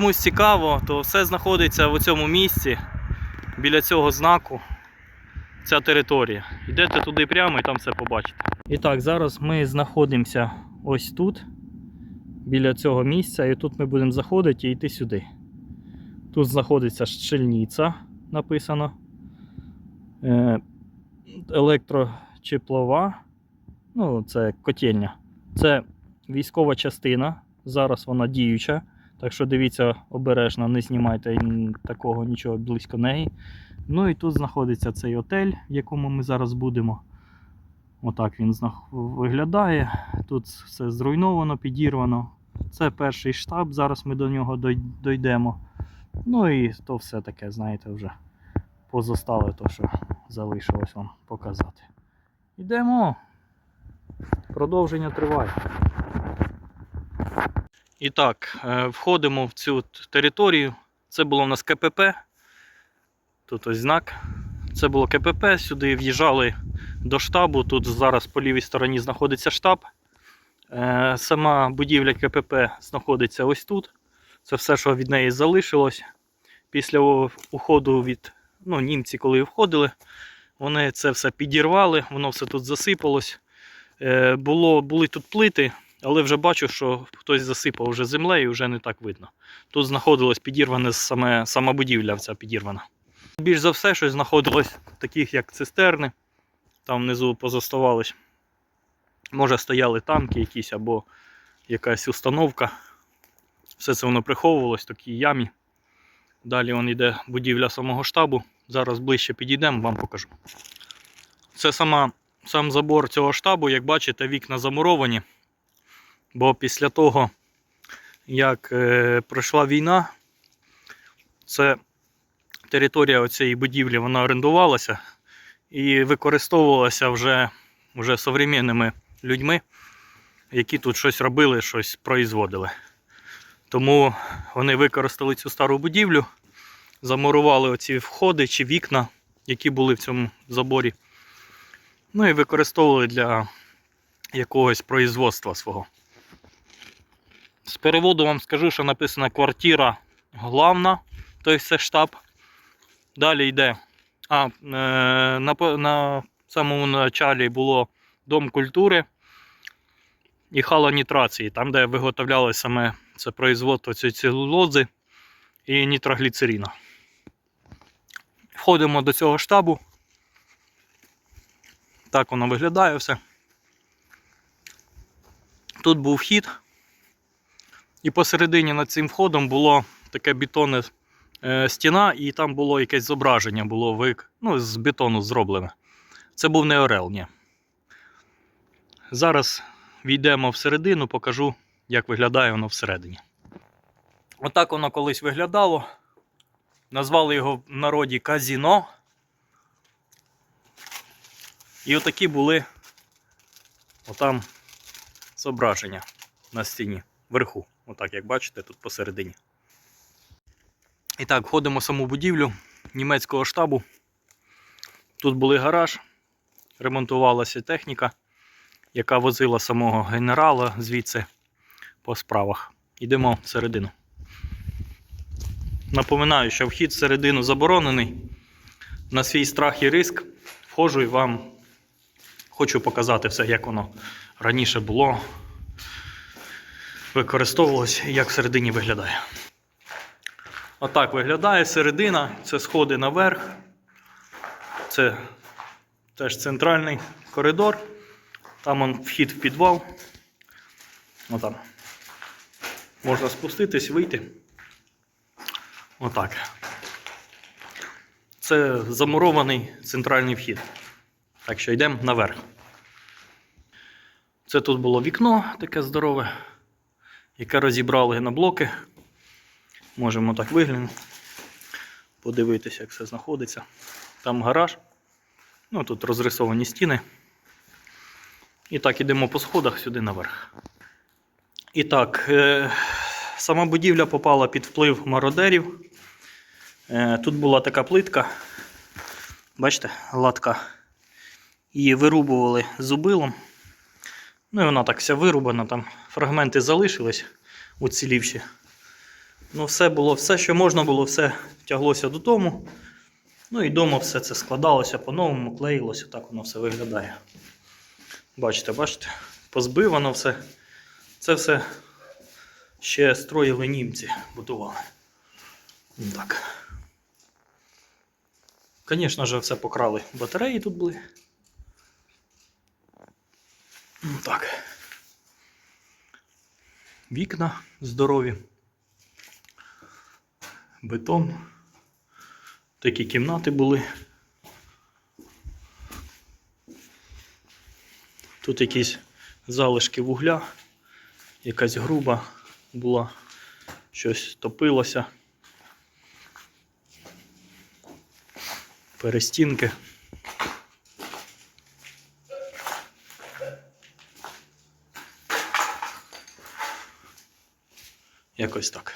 комусь цікаво, то все знаходиться в цьому місці, біля цього знаку, ця територія. Йдете туди прямо і там все побачите. І так, зараз ми знаходимося ось тут, біля цього місця, і тут ми будемо заходити і йти сюди. Тут знаходиться щільниця, написано. Е, електрочеплова. Ну, це котельня. Це військова частина. Зараз вона діюча. Так що дивіться обережно, не знімайте такого нічого близько неї. Ну і тут знаходиться цей отель, в якому ми зараз будемо. Отак він виглядає. Тут все зруйновано, підірвано. Це перший штаб, зараз ми до нього дойдемо. Ну і то все таке, знаєте, вже позостали то, що залишилось вам показати. Йдемо. Продовження триває. І так, е, входимо в цю територію. Це було у нас КПП. Тут ось знак. Це було КПП. Сюди в'їжджали до штабу. Тут зараз по лівій стороні знаходиться штаб. Е, Сама будівля КПП знаходиться ось тут. Це все, що від неї залишилось. Після уходу від ну, німці, коли входили, вони це все підірвали, воно все тут засипалось. Е, було, були тут плити, але вже бачу, що хтось засипав вже землею, і вже не так видно. Тут знаходилось підірване саме, сама будівля ця підірвана. Більш за все, щось знаходилось таких, як цистерни. Там внизу позоставались. Може, стояли танки якісь або якась установка. Все це воно приховувалось в такій ямі. Далі вон йде будівля самого штабу. Зараз ближче підійдемо, вам покажу. Це сама, сам забор цього штабу, як бачите, вікна замуровані. Бо після того, як е, пройшла війна, це територія цієї будівлі вона орендувалася і використовувалася вже, вже современними людьми, які тут щось робили, щось производили. Тому вони використали цю стару будівлю, замурували оці входи чи вікна, які були в цьому заборі. Ну і використовували для якогось производства свого. З переводу вам скажу, що написана квартира главна, тобто це штаб. Далі йде. А, е, на, на самому началі було Дом культури і халонітрації, там, де виготовляли саме це производство цієї целулози і нітрогліцерина. Входимо до цього штабу. Так воно виглядає все. Тут був вхід. І посередині над цим входом було таке бетонне е, стіна, і там було якесь зображення, було вик, ну, з бетону зроблене. Це був не орел, ні. Зараз війдемо всередину, покажу, як виглядає воно всередині. Отак воно колись виглядало. Назвали його в народі казіно. І отакі були отам зображення на стіні вверху. Отак, як бачите, тут посередині. І так, входимо в саму будівлю німецького штабу. Тут були гараж, ремонтувалася техніка, яка возила самого генерала звідси по справах. Йдемо всередину. Напоминаю, що вхід всередину заборонений. На свій страх і риск входжу і вам хочу показати все, як воно раніше було, використовувалось і як всередині виглядає. Отак виглядає середина, це сходи наверх. Це теж центральний коридор. Там он вхід в підвал. Отам. Можна спуститись, вийти. Отак. Це замурований центральний вхід. Так що йдемо наверх. Це тут було вікно таке здорове, яке розібрали на блоки. Можемо так виглянути, подивитися, як все знаходиться. Там гараж. Ну, тут розрисовані стіни. І так, ідемо по сходах сюди наверх. І так, е, сама будівля попала під вплив мародерів. Е, тут була така плитка. Бачите, гладка. Її вирубували зубилом. Ну і вона так вся вирубана, там фрагменти залишились уцілівші. Ну, все було, все, що можна було, все тяглося додому. Ну і вдома все це складалося по-новому, клеїлося, так воно все виглядає. Бачите, бачите, позбивано все. Це все ще строїли німці, будували. Так. Звісно ж, все покрали. Батареї тут були. Ну, Так. Вікна здорові. Бетон. Такі кімнати були. Тут якісь залишки вугля, якась груба була, щось топилося. Перестінки. Якось так.